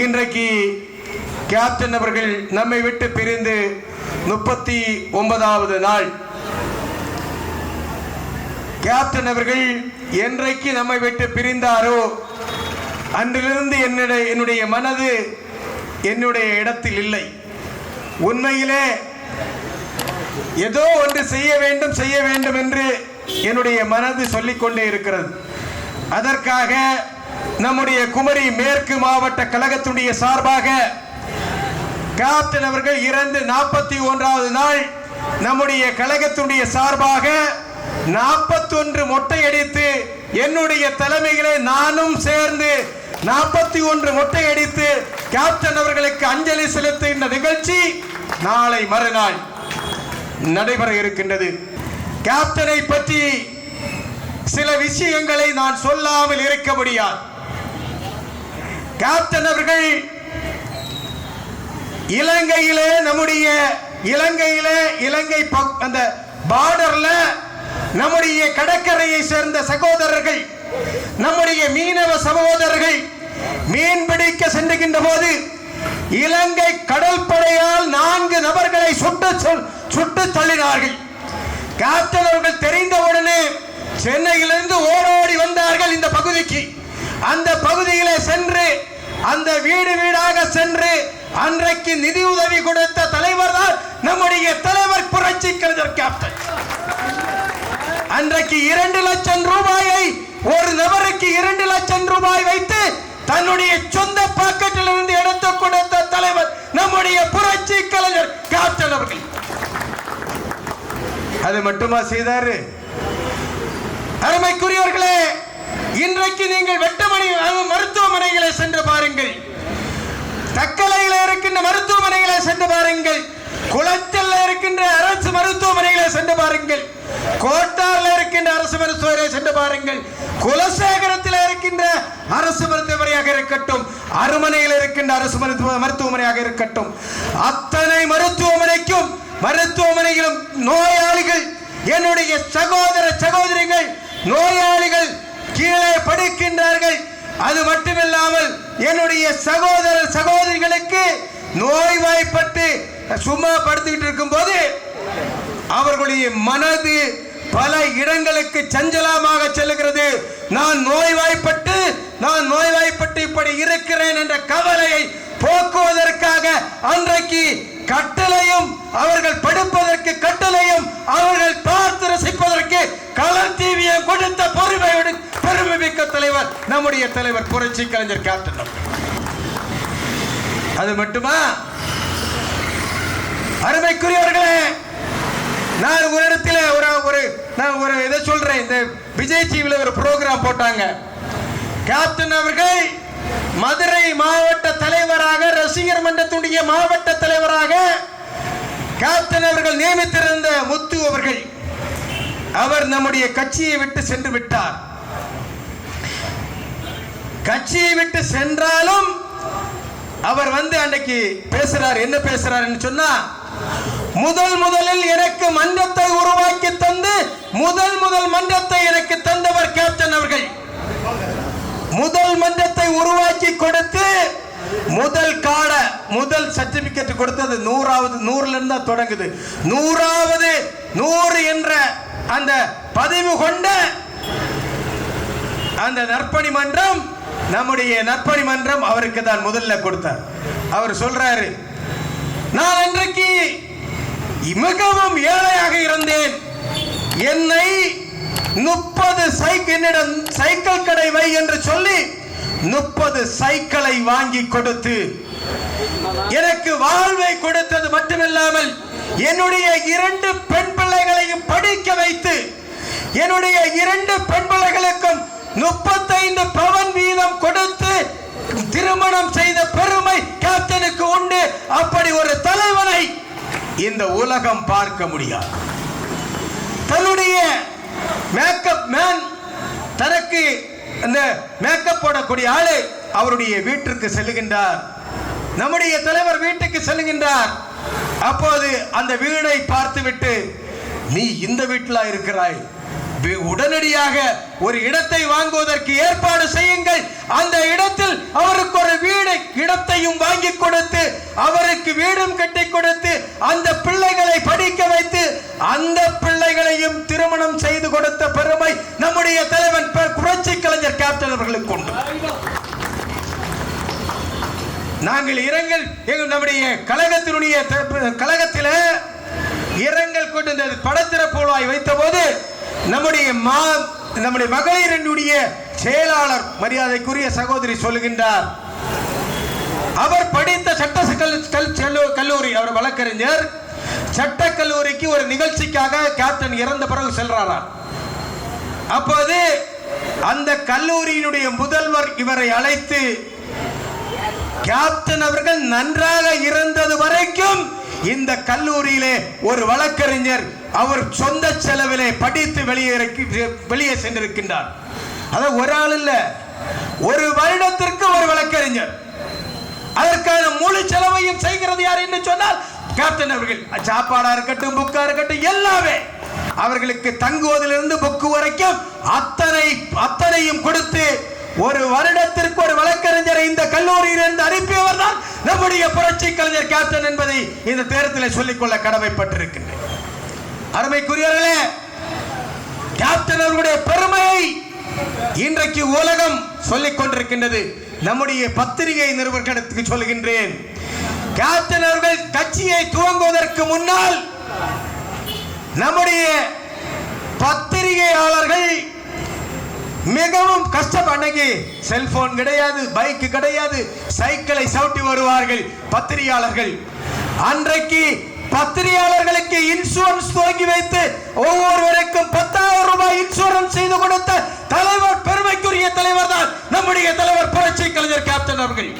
இன்றைக்கு கேப்டன் அவர்கள் நம்மை விட்டு பிரிந்து முப்பத்தி ஒன்பதாவது நாள். கேப்டன் அவர்கள் என்றைக்கு நம்மை விட்டு பிரிந்தாரோ அன்றிலிருந்து என்னுடைய என்னுடைய மனது என்னுடைய இடத்தில் இல்லை. உண்மையிலே ஏதோ ஒன்று செய்ய வேண்டும் செய்ய வேண்டும் என்று என்னுடைய மனது சொல்லிக்கொண்டே இருக்கிறது. அதற்காக நம்முடைய குமரி மேற்கு மாவட்ட கழகத்துடைய சார்பாக கேப்டன் அவர்கள் இறந்து நாற்பத்தி ஒன்றாவது நாள் நம்முடைய கழகத்துடைய சார்பாக நாற்பத்தொன்று மொட்டை அடித்து என்னுடைய தலைமையிலே நானும் சேர்ந்து நாற்பத்தி ஒன்று மொட்டை அடித்து கேப்டன் அவர்களுக்கு அஞ்சலி செலுத்துகின்ற நிகழ்ச்சி நாளை மறுநாள் நடைபெற இருக்கின்றது. கேப்டனை பற்றி சில விஷயங்களை நான் சொல்லாமல் இருக்க முடியாது. கேப்டன் அவர்கள் இலங்கையிலே நம்முடைய இலங்கையிலே இலங்கை பக்- அந்த பார்டர்ல நம்முடைய கடற்கரையை சேர்ந்த சகோதரர்கள் நம்முடைய மீனவ சகோதரர்கள் மீன் பிடிக்க சென்றுகின்ற போது இலங்கை கடற்படையால் நான்கு நபர்களை சுட்டு சுட்டு தள்ளினார்கள். கேப்டன் அவர்கள் தெரிந்தவுடனே சென்னையிலிருந்து ஓடோடி வந்தார்கள் இந்த பகுதிக்கு. அந்த பகுதியிலே சென்று அந்த வீடு வீடாக சென்று அன்றைக்கு நிதி உதவி கொடுத்த தலைவர் தான் நம்முடைய தலைவர் புரட்சி கலைஞர் கேப்டன் அன்றைக்கு இரண்டு லட்சம் ரூபாயை ஒரு நபருக்கு இரண்டு லட்சம் ரூபாய் வைத்து தன்னுடைய சொந்த பாக்கெட்டில் இருந்து எடுத்து கொடுத்த தலைவர் நம்முடைய புரட்சி கலைஞர் கேப்டன் அவர்கள். அது மட்டுமா செய்தாரு? அருமைக்குரியவர்களே இன்றைக்கு நீங்கள் வெட்டமணி மருத்துவமனைகளை சென்று பாருங்கள். தக்கலையில் இருக்கின்ற மருத்துவமனைகளை சென்று பாருங்கள். குளத்தில் இருக்கின்ற அரசு மருத்துவமனைகளை சென்று பாருங்கள். கோட்டாரில் இருக்கின்ற அரசு மருத்துவரை சென்று பாருங்கள். குலசேகரத்தில் இருக்கின்ற அரசு மருத்துவமனையாக இருக்கட்டும். அருமனையில் இருக்கின்ற அரசு மருத்துவ மருத்துவமனையாக இருக்கட்டும். அத்தனை மருத்துவமனைக்கும் மருத்துவமனையிலும் நோயாளிகள் என்னுடைய சகோதர சகோதரிகள் நோயாளிகள் கீழே படுக்கின்றார்கள். அது மட்டுமில்லாமல் என்னுடைய சகோதர சகோதரிகளுக்கு நோய்வாய்ப்பட்டு சும்மா படுத்துக்கிட்டு இருக்கும்போது அவர்களுடைய மனது பல இடங்களுக்கு சஞ்சலமாக செல்லுகிறது. நான் நோய்வாய்ப்பட்டு நான் நோய்வாய்ப்பட்டு இப்படி இருக்கிறேன் என்ற கவலையை போக்குவதற்காக அன்றைக்கு கட்டளையும் அவர்கள் படுப்பதற்கு கட்டளையும் அவர்கள் பார்த்து ரசிப்பதற்கு கலர் டிவியை கொடுத்த பொறுமையுடன் பெருமை மிக்க தலைவர். நம்முடைய தலைவர் புரட்சி கலைஞர் கேப்டன் அது மட்டுமா? அருமைக்குரியவர்களே நான் ஒரு இடத்துல ஒரு ஒரு நான் ஒரு இதை சொல்றேன். இந்த விஜய் டிவியில் ஒரு ப்ரோக்ராம் போட்டாங்க. கேப்டன் அவர்கள் மதுரை மாவட்ட தலைவராக ரசிகர் மன்றத்துடைய மாவட்ட தலைவராக கேப்டன் அவர்கள் நியமித்திருந்த முத்து அவர்கள் அவர் நம்முடைய கட்சியை விட்டு சென்று விட்டார். கட்சியை விட்டு சென்றாலும் அவர் வந்து அன்னைக்கு பேசுறார். என்ன பேசுறாருன்னு சொன்னா முதல் முதலில் எனக்கு மன்றத்தை உருவாக்கி தந்து முதல் முதல் மன்றத்தை எனக்கு தந்தவர் கேப்டன் அவர்கள். முதல் மன்றத்தை உருவாக்கி கொடுத்து முதல் காட முதல் சர்டிபிகேட் கொடுத்தது நூறாவது நூறுல இருந்து தொடங்குது. நூறாவது நூறு என்ற அந்த பதிவு கொண்ட அந்த நற்பணி மன்றம் நம்முடைய நற்பணி மன்றம் அவருக்கு தான் முதல்ல கொடுத்தார். அவர் சொல்றாரு நான் இன்றைக்கு மிகவும் ஏழையாக இருந்தேன். என்னை முப்பது சைக்கிள் என்னிடம் சைக்கிள் கடை வை என்று சொல்லி முப்பது சைக்கிளை வாங்கி கொடுத்து எனக்கு வாழ்வை கொடுத்தது மட்டுமில்லாமல் என்னுடைய இரண்டு பெண் பிள்ளைகளையும் படிக்க வைத்து என்னுடைய இரண்டு பெண் பிள்ளைகளுக்கும் முப்பத்தைந்து பவன் வீதம் கொடுத்து திருமணம் செய்த பெருமை கேப்டனுக்கு உண்டு. அப்படி ஒரு தலைவனை இந்த உலகம் பார்க்க முடியாது. தன்னுடைய மேக்கப் மேன் தனக்கு அந்த மேக்கப் போடக்கூடிய ஆளை அவருடைய வீட்டிற்கு செல்லுகின்றார். நம்முடைய தலைவர் வீட்டுக்கு செல்லுகின்றார். அப்போது அந்த வீடை பார்த்துவிட்டு நீ இந்த வீட்டில் இருக்கிறாய்? உடனடியாக ஒரு இடத்தை வாங்குவதற்கு ஏற்பாடு செய்யுங்கள். அந்த இடத்தில் அவருக்கு ஒரு வீடு இடத்தையும் வாங்கி கொடுத்து அவருக்கு வீடும் கட்டி கொடுத்து அந்த பிள்ளைகளை படிக்க வைத்து அந்த பிள்ளைகளையும் திருமணம் செய்து கொடுத்த பெருமை நம்முடைய தலைவன் ப- புரட்சி கலைஞர் கேப்டன் அவர்களுக்கு உண்டு. நாங்கள் இரங்கல் நம்முடைய கழகத்தினுடைய கழகத்தில் இரங்கல் கொண்டு இந்த படத்திறப்பு வைத்த வைத்தபோது நம்முடைய மா நம்முடைய மகளிரினுடைய செயலாளர் மரியாதைக்குரிய சகோதரி சொல்லுகின்றார். அவர் படித்த சட்ட கல்- செல்லு- கல்லூரி அவர் வழக்கறிஞர். சட்ட கல்லூரிக்கு ஒரு நிகழ்ச்சிக்காக கேப்டன் இறந்த பிறகு செல்றாராம். அப்போது அந்த கல்லூரியினுடைய முதல்வர் இவரை அழைத்து கேப்டன் அவர்கள் நன்றாக இருந்தது வரைக்கும் இந்த கல்லூரியிலே ஒரு வழக்கறிஞர் அவர் சொந்த செலவிலே படித்து வெளியே வெளியே சென்றிருக்கின்றார். அதான் ஒரு ஆள் இல்ல. ஒரு வருடத்திற்கு ஒரு வழக்கறிஞர். அதற்கான முழு செலவையும் செய்கிறது யார் என்று சொன்னால் கேப்டன் அவர்கள். சாப்பாடா இருக்கட்டும் புக்கா இருக்கட்டும் எல்லாமே. அவர்களுக்கு தங்குவதிலிருந்து புக்கு வரைக்கும் அத்தனை அத்தனையும் கொடுத்து ஒரு வருடத்திற்கு ஒரு வழக்கறிஞரை இந்த கல்லூரியிலிருந்து அனுப்பியவர் தான் நம்முடைய புரட்சி கலைஞர் கேப்டன் என்பதை இந்த தேரத்தில் சொல்லிக்கொள்ள கடமைப்பட்டிருக்கின்றேன். அருமைக்குரியவர்களே கேப்டன் அவர்களுடைய பெருமையை இன்றைக்கு உலகம் சொல்லிக் கொண்டிருக்கின்றது. நம்முடைய பத்திரிகை நிறுவனத்துக்கு சொல்கின்றேன். கேப்டன் அவர்கள் கட்சியை துவங்குவதற்கு முன்னால் நம்முடைய பத்திரிகையாளர்கள் மிகவும் கஷ்டம் அன்னைக்கு. செல்போன் கிடையாது பைக் கிடையாது சைக்கிளை சவுட்டி வருவார்கள் பத்திரிகையாளர்கள். அன்றைக்கு பத்திரிகையாளர்களுக்கு இன்சூரன்ஸ் துவங்கி வைத்து ஒவ்வொருவருக்கும் பத்தாயிரம் ரூபாய் இன்சூரன்ஸ் செய்து கொடுத்த தலைவர் பெருமைக்குரிய தலைவர் தான் நம்முடைய தலைவர் புரட்சி கலைஞர் கேப்டன் அவர்கள்.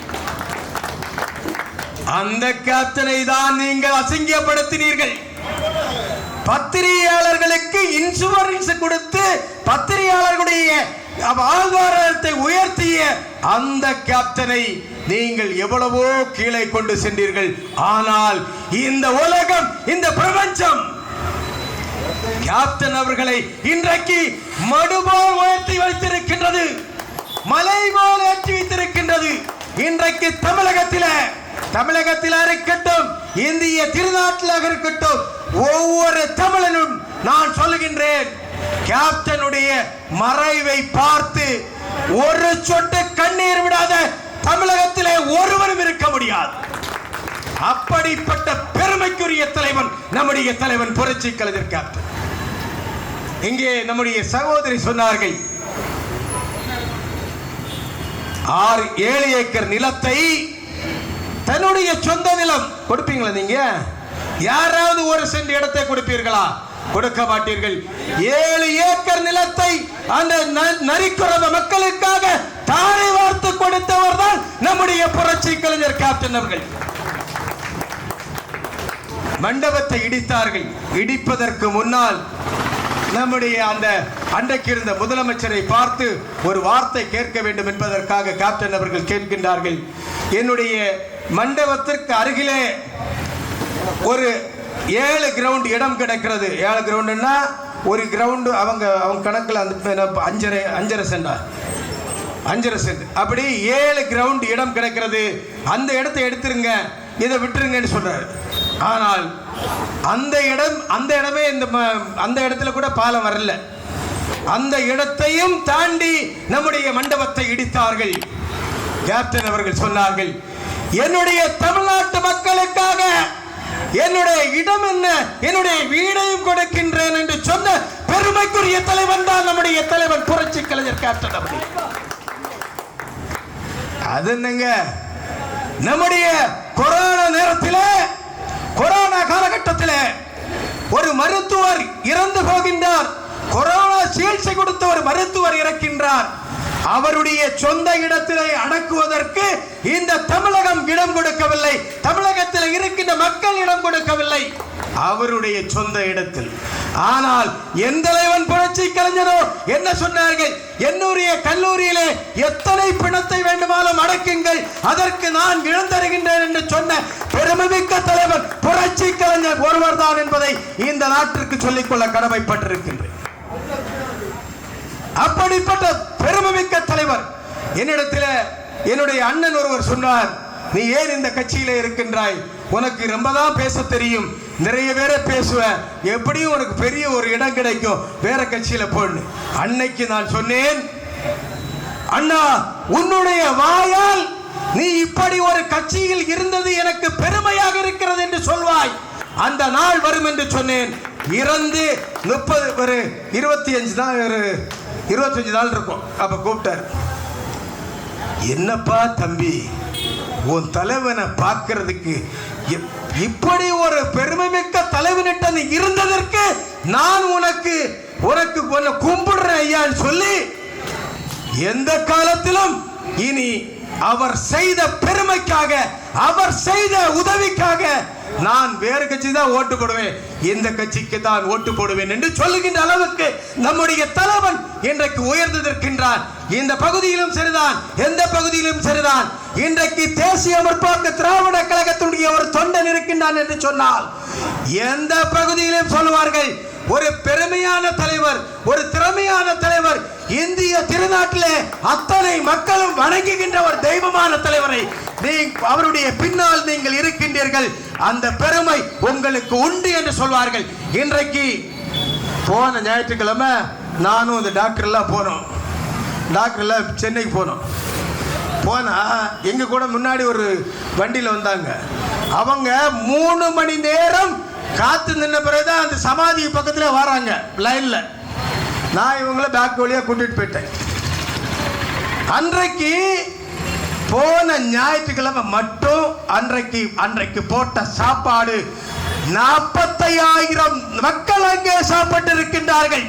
அந்த கேப்டனை தான் நீங்கள் அசிங்கப்படுத்தினீர்கள். பத்திரிகையாளர்களுக்கு இன்சூரன்ஸ் கொடுத்து பத்திரிகையாளர்களுடைய வாழ்வாதாரத்தை உயர்த்திய அந்த கேப்டனை நீங்கள் எவ்வளவோ கீழே கொண்டு சென்றீர்கள். ஆனால் இந்த உலகம் இந்த பிரபஞ்சம் கேப்டன் அவர்களை இன்றைக்கு மடுபோல் உயர்த்தி வைத்திருக்கின்றது. மலை போல் ஏற்றி வைத்திருக்கின்றது. இன்றைக்கு தமிழகத்தில தமிழகத்தில் இருக்கட்டும் இந்திய திருநாட்டிலாக இருக்கட்டும் ஒவ்வொரு தமிழனும் நான் சொல்லுகின்றேன் கேப்டனுடைய மறைவை பார்த்து ஒரு சொட்டு கண்ணீர் விடாத தமிழகத்திலே ஒருவரும் இருக்க முடியாது. அப்படிப்பட்ட பெருமைக்குரிய தலைவன் நம்முடைய தலைவன் புரட்சி கலைஞர் கேப்டன். இங்கே நம்முடைய சகோதரி சொன்னார்கள் ஆறு ஏழு ஏக்கர் நிலத்தை தன்னுடைய சொந்த நிலம். கொடுப்பீங்களா நீங்க? யாராவது ஒரு சென்ட் இடத்தை கொடுப்பீர்களா? கொடுக்க மாட்டீர்கள். ஏழு ஏக்கர் நிலத்தை அந்த ந- நரிக்குறவ மக்களுக்காக தாரை வார்த்து கொடுத்தவர் தான் நம்முடைய புரட்சி கலைஞர் கேப்டன் அவர்கள். மண்டபத்தை இடித்தார்கள். இடிப்பதற்கு முன்னால் நம்முடைய அந்த அன்றைக்கு இருந்த முதலமைச்சரை பார்த்து ஒரு வார்த்தை கேட்க வேண்டும் என்பதற்காக கேப்டன் அவர்கள் கேட்கின்றார்கள். என்னுடைய மண்டபத்திற்கு அருகிலே ஒரு ஏழு கிரவுண்ட் இடம் கிடைக்கிறது. ஏழு கிரவுண்டுன்னா ஒரு கிரவுண்டு அவங்க அவங்க கணக்கில் அந்த அஞ்சரை அஞ்சரை சென்டா அஞ்சரை சென்ட் அப்படி ஏழு கிரவுண்ட் இடம் கிடைக்கிறது. அந்த இடத்த எடுத்துருங்க. இதை விட்டுருங்கன்னு சொல்கிறாரு ஆனால் அந்த இடம் அந்த இடமே இந்த ம- அந்த இடத்துல கூட பாலம் வரல. அந்த இடத்தையும் தாண்டி நம்முடைய மண்டபத்தை இடித்தார்கள். கேப்டன் அவர்கள் சொன்னார்கள் என்னுடைய தமிழ்நாட்டு மக்களுக்காக என்னுடைய இடம் என்ன? என்னுடைய வீடையும் கொடுக்கின்றேன் என்று சொன்ன பெருமைக்குரிய தலைவன் தான் நம்முடைய தலைவன். புரட்சி கலைஞர் கேப்டன் அவர்கள் அது என்னங்க? நம்முடைய கொரோனா நேரத்தில் கொரோனா காலகட்டத்தில் ஒரு மருத்துவர் இறந்து போகின்றார். கொரோனா சிகிச்சை கொடுத்த ஒரு மருத்துவர் இறக்கின்றார். அவருடைய சொந்த இடத்திலே அடக்குவதற்கு இந்த தமிழகம் இடம் கொடுக்கவில்லை. தமிழகத்தில் இருக்கின்ற மக்கள் இடம் கொடுக்கவில்லை. அவருடைய சொந்த இடத்தில். ஆனால் எந்த தலைவன் புரட்சி கலைஞரோ என்ன சொன்னார்கள்? என்னுடைய கல்லூரியிலே எத்தனை பிணத்தை வேண்டுமானாலும் அடக்குங்கள். அதற்கு நான் இழந்தருகின்றேன் என்று சொன்ன பெருமைமிக்க தலைவன் புரட்சி கலைஞர் ஒருவர் தான் என்பதை இந்த நாட்டிற்கு சொல்லிக்கொள்ள கடமைப்பட்டிருக்கின்றேன். அப்படிப்பட்ட பெருமைமிக்க தலைவர். என்னிடத்தில் என்னுடைய அண்ணன் ஒருவர் சொன்னார் நீ ஏன் இந்த கட்சியில இருக்கின்றாய்? உனக்கு ரொம்ப தான் பேச தெரியும். நிறைய பேரை பேசுவ. எப்படியும் உனக்கு பெரிய ஒரு இடம் கிடைக்கும். வேற கட்சியில போன்னு. அன்னைக்கு நான் சொன்னேன் அண்ணா உன்னுடைய வாயால் நீ இப்படி ஒரு கட்சியில் இருந்தது எனக்கு பெருமையாக இருக்கிறது என்று சொல்வாய். அந்த நாள் வரும் என்று சொன்னேன். இறந்து முப்பது ஒரு இருபத்தி அஞ்சு தான் ஒரு இருபத்தஞ்சு நாள் இருக்கும். அப்போ கூப்பிட்டார். என்னப்பா தம்பி உன் தலைவனை பார்க்கறதுக்கு இப்படி ஒரு பெருமைமிக்க தலைவனிட்ட நீ இருந்ததற்கு நான் உனக்கு உனக்கு உன்னை கும்பிடுறேன் ஐயான்னு சொல்லி எந்த காலத்திலும் இனி அவர் செய்த பெருமைக்காக அவர் செய்த உதவிக்காக நான் வேறு கட்சி தான் ஓட்டு போடுவேன். இந்த கட்சிக்கு தான் ஓட்டு போடுவேன் என்று சொல்லுகின்ற அளவுக்கு நம்முடைய தலைவன் இன்றைக்கு உயர்ந்திருக்கின்றான் இந்த பகுதியிலும் சரிதான் எந்த பகுதியிலும் சரிதான். இன்றைக்கு தேசிய முற்போக்கு திராவிட கழகத்துடைய ஒரு தொண்டன் இருக்கின்றான் என்று சொன்னால் எந்த பகுதியிலும் சொல்லுவார்கள் ஒரு பெருமையான தலைவர் ஒரு திறமையான தலைவர் இந்திய திருநாட்டிலே அத்தனை மக்களும் வணங்குகின்ற ஒரு தெய்வமான தலைவரை நீ அவருடைய பின்னால் நீங்கள் இருக்கின்றீர்கள். அந்த பெருமை உங்களுக்கு உண்டு என்று சொல்வார்கள். இன்றைக்கு போன ஞாயிற்றுக்கிழமை நானும் இந்த டாக்டர்லாம் போனோம். டாக்டர்லாம் சென்னைக்கு போனோம். போனா எங்க கூட முன்னாடி ஒரு வண்டியில் வந்தாங்க. அவங்க மூணு மணி நேரம் காத்து நின்ன பிறகுதான் அந்த சமாதி பக்கத்தில் வராங்க லைன்ல நான் இவங்கள பேக் வழியாக கூட்டிட்டு போயிட்டேன். அன்றைக்கு போன ஞாயிற்றுக்கிழமை மட்டும் அன்றைக்கு அன்றைக்கு போட்ட சாப்பாடு நாற்பத்தையாயிரம் மக்கள் அங்கே சாப்பிட்டு இருக்கின்றார்கள்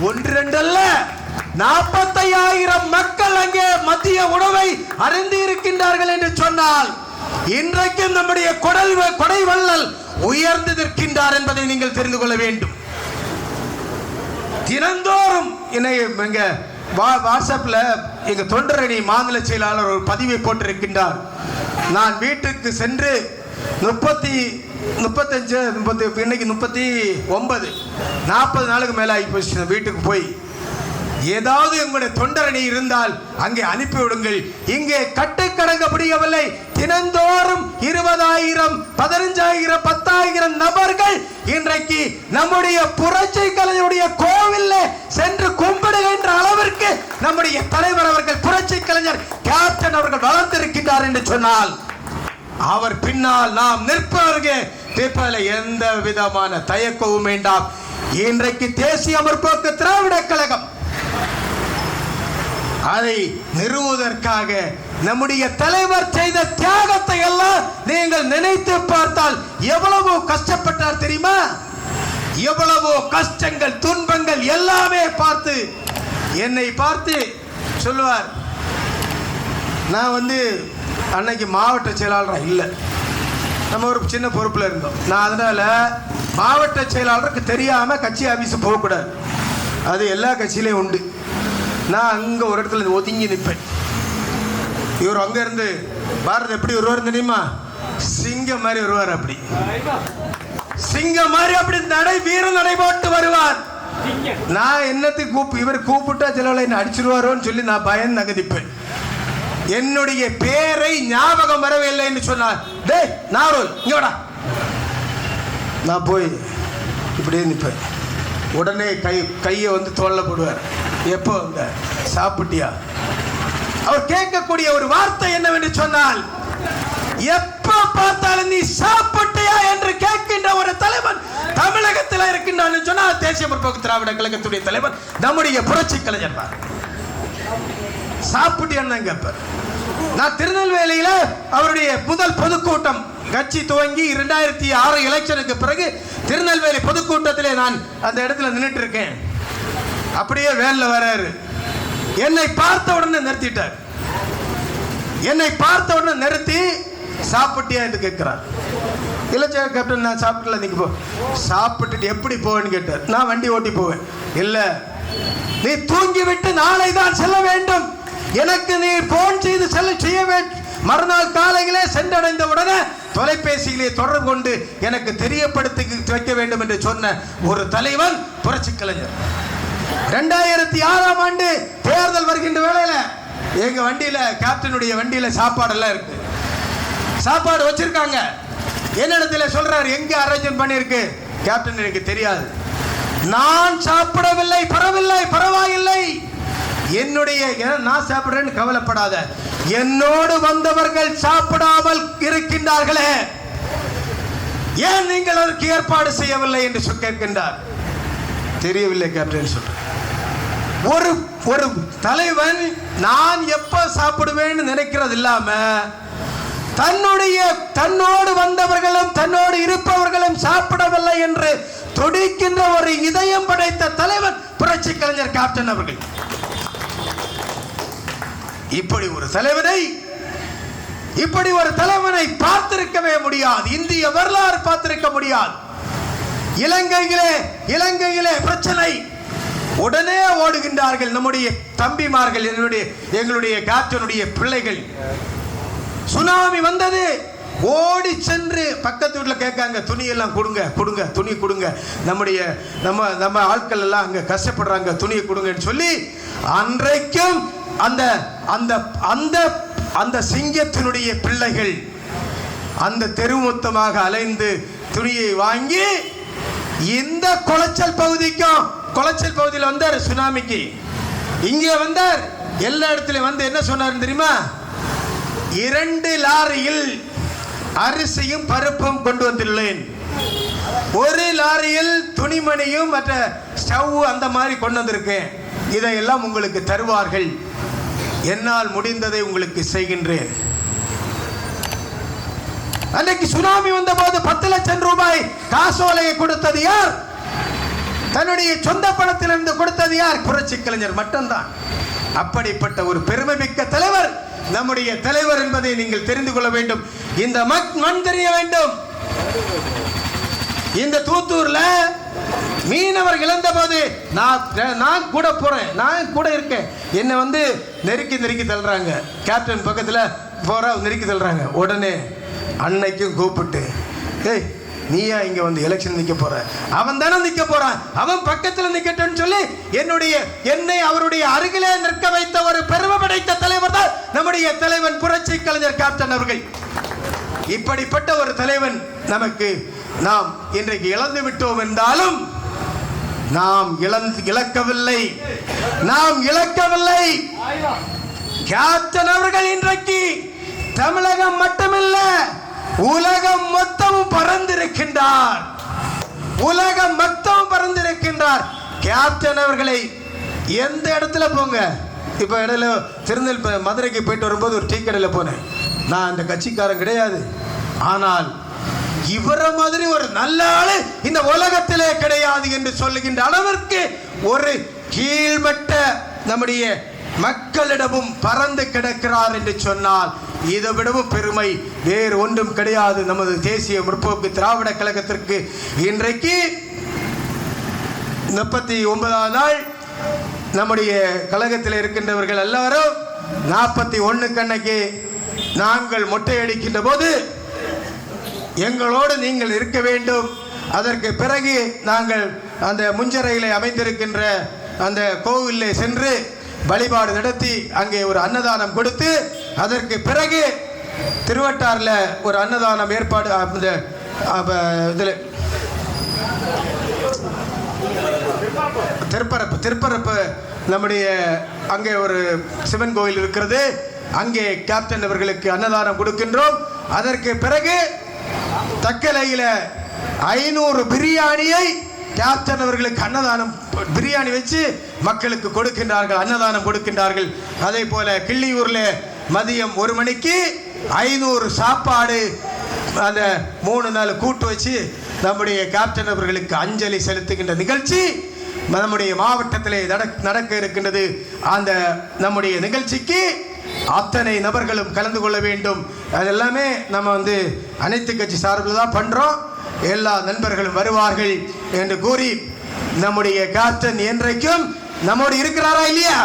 ஒன்று ரெண்டு அல்ல நாற்பத்தையாயிரம் மக்கள் அங்கே மத்திய உணவை அறிந்து இருக்கின்றார்கள் என்று சொன்னால் இன்றைக்கும் நம்முடைய கொடல் கொடை வள்ளல் உயர்ந்து நிற்கின்றார் என்பதை நீங்கள் தெரிந்து கொள்ள வேண்டும். தினந்தோறும் இணைய வா வாட்ஸ்அப்பில் எங்கள் தொண்டரணி மாநில செயலாளர் ஒரு பதிவை போட்டிருக்கின்றார். நான் வீட்டுக்கு சென்று முப்பத்தி முப்பத்தஞ்சு முப்பத்தி இன்னைக்கு முப்பத்தி ஒன்பது நாற்பது நாளுக்கு மேலே ஆகி போச்சு. வீட்டுக்கு போய் ஏதாவது எங்களுடைய தொண்டரணி இருந்தால் அங்கே அனுப்பிவிடுங்கள் இங்கே இங்கே கடங்க முடியவில்லை. தினந்தோறும் இருபதாயிரம் பதினஞ்சாயிரம் பத்தாயிரம் நபர்கள் இன்றைக்கு நம்முடைய புரட்சி கலைஞருடைய கோவில்ல சென்று கும்பிடுகின்ற அளவிற்கு நம்முடைய தலைவர் அவர்கள் புரட்சி கலைஞர் கேப்டன் அவர்கள் வளர்ந்திருக்கின்றார் என்று சொன்னால் அவர் பின்னால் நாம் நிற்பவர்கள் நிற்பதில் எந்த விதமான தயக்கவும் வேண்டாம். இன்றைக்கு தேசிய முற்போக்கு திராவிட கழகம் அதை நிறுவுவதற்காக நம்முடைய தலைவர் செய்த தியாகத்தை எல்லாம் நீங்கள் நினைத்து பார்த்தால் எவ்வளவு கஷ்டப்பட்டார் தெரியுமா? எவ்வளவோ கஷ்டங்கள் துன்பங்கள் எல்லாமே பார்த்து என்னை பார்த்து சொல்லுவார் நான் வந்து அன்னைக்கு மாவட்ட செயலாளராக இல்லை. நம்ம ஒரு சின்ன பொறுப்பில் இருந்தோம். நான் அதனால் மாவட்ட செயலாளருக்கு தெரியாமல் கட்சி ஆஃபீஸு போகக்கூடாது. அது எல்லா கட்சியிலையும் உண்டு. நான் அங்கே ஒரு இடத்துல இருந்து ஒதுங்கி நிற்பேன். இவர் அங்கே இருந்து பாரத் எப்படி வருவார் தெரியுமா? சிங்கம் மாதிரி வருவார் அப்படி. சிங்கம் மாதிரி அப்படி நடை வீர நடை போட்டு வருவார். நான் என்னத்துக்கு கூப்பி இவர் கூப்பிட்டா சிலவளை என்ன அடிச்சிருவாரோன்னு சொல்லி நான் பயந்து நகதிப்பேன் என்னுடைய பேரை ஞாபகம் வரவில்லை என்று சொன்னார் டேய் நாரோல் இங்கே வாடா. நான் போய் இப்படியே நிற்பேன். உடனே கை கையை வந்து தோல்ல போடுவார். எப்போ வந்த சாப்பிட்டியா? அவர் கேட்கக்கூடிய ஒரு வார்த்தை என்னவென்று சொன்னால் எப்ப பார்த்தாலும் நீ சாப்பிட்டியா? என்று கேட்கின்ற ஒரு தலைவன் தமிழகத்தில் இருக்கின்றான் சொன்னால் தேசிய முற்போக்கு திராவிட கழகத்துடைய தலைவர் நம்முடைய புரட்சி கலைஞர் தான். சாப்பிட்டியான்னு கேட்பார். நான் திருநெல்வேலியில அவருடைய முதல் பொதுக்கூட்டம் கட்சி துவங்கி இரண்டாயிரத்தி ஆறு எலெக்ஷனுக்கு பிறகு திருநெல்வேலி பொதுக்கூட்டத்திலே நான் அந்த இடத்துல நின்றுட்டு இருக்கேன் அப்படியே வேலில் வராரு என்னை பார்த்த உடனே நிறுத்திட்டார். என்னை பார்த்த உடனே நிறுத்தி சாப்பிட்டியா என்று கேட்கிறார். இல்ல சார் கேப்டன் நான் சாப்பிடல நீங்க போ. சாப்பிட்டுட்டு எப்படி போவேன்னு கேட்டார். நான் வண்டி ஓட்டி போவேன். இல்லை நீ தூங்கிவிட்டு நாளை தான் செல்ல வேண்டும். எனக்கு நீ போன் செய்து செல்ல செய்ய வேண்டும் மறுநாள் காலையிலே சென்றடைந்த உடனே தொலைபேசியிலே தொடர்பு கொண்டு எனக்கு தெரியப்படுத்தி வைக்க வேண்டும் என்று சொன்ன ஒரு தலைவன் புரட்சி கலைஞர். ரெண்டாயிரத்தி ஆறாம் ஆண்டு தேர்தல் வருகின்ற வேளையில எங்க வண்டியில கேப்டனுடைய வண்டியில சாப்பாடெல்லாம் இருக்கு. சாப்பாடு வச்சிருக்காங்க. என்னிடத்துல சொல்றாரு? எங்க அரேஞ்ச் பண்ணிருக்கு கேப்டன் எனக்கு தெரியாது. நான் சாப்பிடவில்லை பரவில்லை பரவாயில்லை. என்னுடைய நான் சாப்பிடுறேன்னு கவலைப்படாத. என்னோடு வந்தவர்கள் சாப்பிடாமல் இருக்கின்றார்களே. ஏன் நீங்கள் அதற்கு ஏற்பாடு செய்யவில்லை என்று கேட்கின்றார். தெரியவில்லை கேப்டன் சொல்ற ஒரு ஒரு தலைவன் நான் எப்ப சாப்பிடுவேன்னு நினைக்கிறது இல்லாம தன்னுடைய தன்னோடு வந்தவர்களும் தன்னோடு இருப்பவர்களும் சாப்பிடவில்லை என்று துடிக்கின்ற ஒரு இதயம் படைத்த தலைவன் புரட்சி கலைஞர் கேப்டன் அவர்கள். இப்படி ஒரு தலைவனை இப்படி ஒரு தலைவனை பார்த்திருக்கவே முடியாது. இந்திய வரலாறு பார்த்திருக்க முடியாது. இலங்கையிலே இலங்கையிலே பிரச்சனை. உடனே ஓடுகின்றார்கள் நம்முடைய தம்பிமார்கள் என்னுடைய எங்களுடைய கேப்டனுடைய பிள்ளைகள். சுனாமி வந்தது. ஓடி சென்று பக்கத்து வீட்டில் கேட்காங்க துணி எல்லாம் கொடுங்க கொடுங்க துணி கொடுங்க. நம்முடைய நம்ம நம்ம ஆட்கள் எல்லாம் அங்கே கஷ்டப்படுறாங்க துணியை கொடுங்கன்னு சொல்லி அன்றைக்கும் அந்த அந்த அந்த அந்த சிங்கத்தினுடைய பிள்ளைகள் அந்த தெரு மொத்தமாக அலைந்து துணியை வாங்கி இந்த குளச்சல் பகுதிக்கும் குளச்சல் பகுதியில் வந்தார் சுனாமிக்கு. இங்கே வந்தார். எல்லா இடத்துலையும் வந்து என்ன சொன்னார் தெரியுமா? இரண்டு லாரியில் அரிசியும் பருப்பும் கொண்டு வந்துள்ளேன். ஒரு லாரியில் துணிமணியும் மற்ற ஸ்டவ் அந்த மாதிரி கொண்டு வந்திருக்கேன். இதையெல்லாம் உங்களுக்கு தருவார்கள். என்னால் முடிந்ததை உங்களுக்கு செய்கின்றேன். அன்னைக்கு சுனாமி வந்தபோது பத்து லட்சம் ரூபாய் காசோலையை கொடுத்தது யார்? தன்னுடைய சொந்த பணத்திலிருந்து கொடுத்தது யார்? புரட்சி கலைஞர் மட்டும்தான். அப்படிப்பட்ட ஒரு பெருமைமிக்க தலைவர் நம்முடைய தலைவர் என்பதை நீங்கள் தெரிந்து கொள்ள வேண்டும். இந்த மண் தெரிய வேண்டும். இந்த தூத்தூர்ல மீனவர் இழந்த போது நான் நான் கூட போகிறேன் நான் கூட இருக்கேன். என்னை வந்து நெருக்கி நெருக்கி தள்ளுறாங்க. கேப்டன் பக்கத்தில் போகிற நெருக்கி தள்ளுறாங்க. உடனே அன்னைக்கும் கூப்பிட்டு ஏய் நீயா இங்கே வந்து எலெக்ஷன் நிற்க போற? அவன் தானே நிற்க போறான். அவன் பக்கத்தில் நிற்கட்டும்னு சொல்லி என்னுடைய என்னை அவருடைய அருகிலே நிற்க வைத்த ஒரு பெருமை படைத்த தலைவர் தான் நம்முடைய தலைவன் புரட்சி கலைஞர் கேப்டன் அவர்கள். இப்படிப்பட்ட ஒரு தலைவன் நமக்கு நாம் இன்றைக்கு இழந்து விட்டோம் என்றாலும் நாம் இழந்து இழக்கவில்லை. நாம் இழக்கவில்லை. கேப்டன் அவர்கள் இன்றைக்கு தமிழகம் மட்டுமல்ல உலகம் மொத்தமும் பறந்திருக்கின்றார். உலகம் மொத்தம் பறந்திருக்கின்றார். கேப்டன் அவர்களை எந்த இடத்துல போங்க? இப்போ இடையில திருநெல் மதுரைக்கு போயிட்டு வரும்போது ஒரு டீ கடையில் போனேன். நான் அந்த கட்சிக்காரன் கிடையாது. ஆனால் இவர மாதிரி ஒரு நல்ல ஆளு இந்த உலகத்திலே கிடையாது என்று சொல்லுகின்ற அளவிற்கு ஒரு கீழ்மட்ட நம்முடைய மக்களிடமும் பறந்து கிடக்கிறார் என்று சொன்னால் இதை விடவும் பெருமை. வேறு ஒன்றும் கிடையாது. நமது தேசிய முற்போக்கு திராவிட கழகத்திற்கு இன்றைக்கு முப்பத்தி ஒன்பதாம் நாள் நம்முடைய கழகத்தில் இருக்கின்றவர்கள் எல்லாரும் நாற்பத்தி ஒன்று கண்ணைக்கு நாங்கள் மொட்டையடிக்கின்ற போது எங்களோடு நீங்கள் இருக்க வேண்டும். அதற்கு பிறகு நாங்கள் அந்த முஞ்சரையிலே அமைந்திருக்கின்ற அந்த கோவிலில் சென்று வழிபாடு நடத்தி அங்கே ஒரு அன்னதானம் கொடுத்து அதற்கு பிறகு திருவட்டாரில் ஒரு அன்னதானம் ஏற்பாடு அந்த இதில் திருப்பரப்பு திருப்பரப்பு நம்முடைய அங்கே ஒரு சிவன் கோயில் இருக்கிறது. அங்கே கேப்டன் அவர்களுக்கு அன்னதானம் கொடுக்கின்றோம். அதற்கு பிறகு தக்கலையில் ஐநூறு பிரியாணியை கேப்டன் அவர்களுக்கு அன்னதானம் பிரியாணி வச்சு மக்களுக்கு கொடுக்கின்றார்கள் அன்னதானம் கொடுக்கின்றார்கள். அதே போல கிள்ளியூரில் மதியம் ஒரு மணிக்கு ஐநூறு சாப்பாடு அந்த மூணு நாள் கூட்டு வச்சு நம்முடைய கேப்டன் அவர்களுக்கு அஞ்சலி செலுத்துகின்ற நிகழ்ச்சி நம்முடைய மாவட்டத்திலே நடக்- நடக்க இருக்கின்றது. அந்த நம்முடைய நிகழ்ச்சிக்கு அத்தனை நபர்களும் கலந்து கொள்ள வேண்டும். அது எல்லாமே நம்ம வந்து அனைத்து கட்சி சார்பில் தான் பண்ணுறோம் எல்லா நண்பர்களும் வருவார்கள் என்று கூறி நம்முடைய கேப்டன் என்றைக்கும் நம்மோடு இருக்கிறாரா இல்லையா?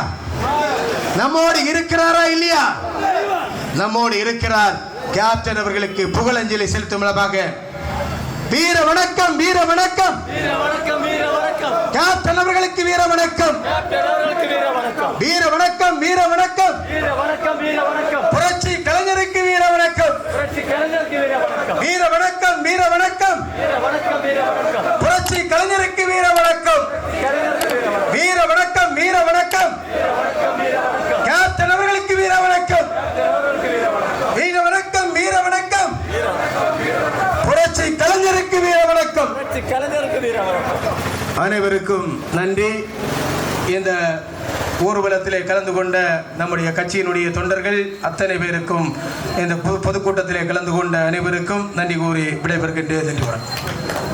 நம்மோடு இருக்கிறாரா இல்லையா? நம்மோடு இருக்கிறார். கேப்டன் அவர்களுக்கு புகழஞ்சலி செலுத்தும் மூலமாக வீர வணக்கம் வீர வணக்கம் வணக்கம் வணக்கம் கேப்டன் அவர்களுக்கு வீர வணக்கம் வீர வணக்கம் வீர வணக்கம் வணக்கம் வீர வணக்கம் வீர வணக்கம் புரட்சி கலைஞருக்கு வீர வணக்கம் வீர வணக்கம் வீர வணக்கம் புரட்சி கலைஞருக்கு வீர வணக்கம் கலைஞருக்கு வீர வீர வணக்கம் வணக்கம் வீர வணக்கம் கேப்டன் அவர்களுக்கு வீர வணக்கம் வீர வணக்கம் வீர வணக்கம் புரட்சி கலைஞருக்கு வீர வணக்கம் புரட்சி கலைஞருக்கு வீர வணக்கம் அனைவருக்கும் நன்றி. இந்த ஊர்வலத்திலே கலந்து கொண்ட நம்முடைய கட்சியினுடைய தொண்டர்கள் அத்தனை பேருக்கும் இந்த பொது- பொதுக்கூட்டத்திலே கலந்து கொண்ட அனைவருக்கும் நன்றி கூறி விடைபெறுகின்றேன். நன்றி வணக்கம்.